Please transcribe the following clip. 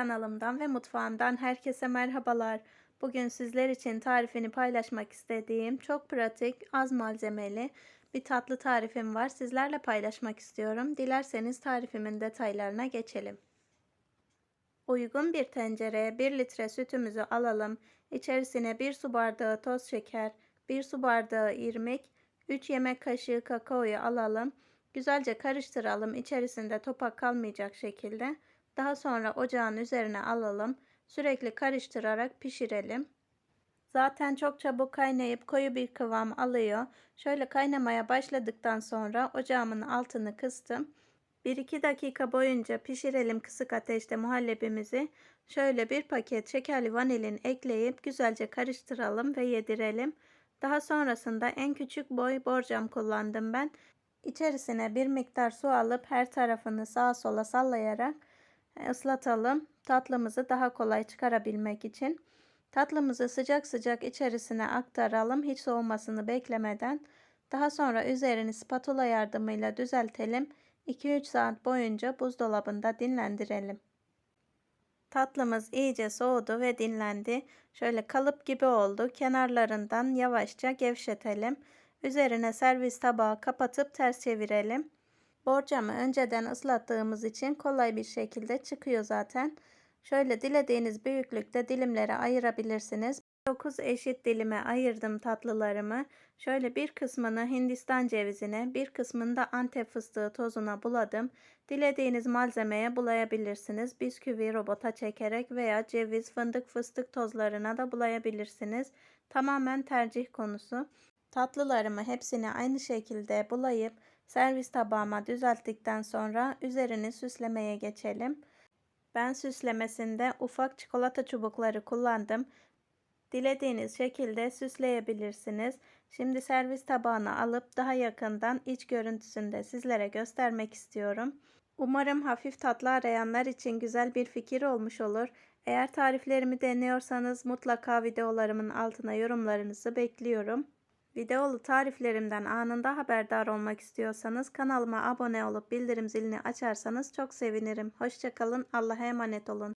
kanalımdan ve mutfağımdan herkese merhabalar. Bugün sizler için tarifini paylaşmak istediğim çok pratik, az malzemeli bir tatlı tarifim var. Sizlerle paylaşmak istiyorum. Dilerseniz tarifimin detaylarına geçelim. Uygun bir tencereye 1 litre sütümüzü alalım. İçerisine 1 su bardağı toz şeker, 1 su bardağı irmik, 3 yemek kaşığı kakaoyu alalım. Güzelce karıştıralım. İçerisinde topak kalmayacak şekilde. Daha sonra ocağın üzerine alalım. Sürekli karıştırarak pişirelim. Zaten çok çabuk kaynayıp koyu bir kıvam alıyor. Şöyle kaynamaya başladıktan sonra ocağımın altını kıstım. 1-2 dakika boyunca pişirelim kısık ateşte muhallebimizi. Şöyle bir paket şekerli vanilin ekleyip güzelce karıştıralım ve yedirelim. Daha sonrasında en küçük boy borcam kullandım ben. İçerisine bir miktar su alıp her tarafını sağa sola sallayarak ıslatalım. Tatlımızı daha kolay çıkarabilmek için. Tatlımızı sıcak sıcak içerisine aktaralım hiç soğumasını beklemeden. Daha sonra üzerini spatula yardımıyla düzeltelim. 2-3 saat boyunca buzdolabında dinlendirelim. Tatlımız iyice soğudu ve dinlendi. Şöyle kalıp gibi oldu. Kenarlarından yavaşça gevşetelim. Üzerine servis tabağı kapatıp ters çevirelim. Borcamı önceden ıslattığımız için kolay bir şekilde çıkıyor zaten. Şöyle dilediğiniz büyüklükte dilimlere ayırabilirsiniz. 9 eşit dilime ayırdım tatlılarımı. Şöyle bir kısmını Hindistan cevizine, bir kısmını da Antep fıstığı tozuna buladım. Dilediğiniz malzemeye bulayabilirsiniz. Bisküvi robota çekerek veya ceviz, fındık, fıstık tozlarına da bulayabilirsiniz. Tamamen tercih konusu. Tatlılarımı hepsini aynı şekilde bulayıp servis tabağıma düzelttikten sonra üzerini süslemeye geçelim. Ben süslemesinde ufak çikolata çubukları kullandım. Dilediğiniz şekilde süsleyebilirsiniz. Şimdi servis tabağına alıp daha yakından iç görüntüsünü de sizlere göstermek istiyorum. Umarım hafif tatlı arayanlar için güzel bir fikir olmuş olur. Eğer tariflerimi deniyorsanız mutlaka videolarımın altına yorumlarınızı bekliyorum. Videolu tariflerimden anında haberdar olmak istiyorsanız kanalıma abone olup bildirim zilini açarsanız çok sevinirim. Hoşçakalın, Allah'a emanet olun.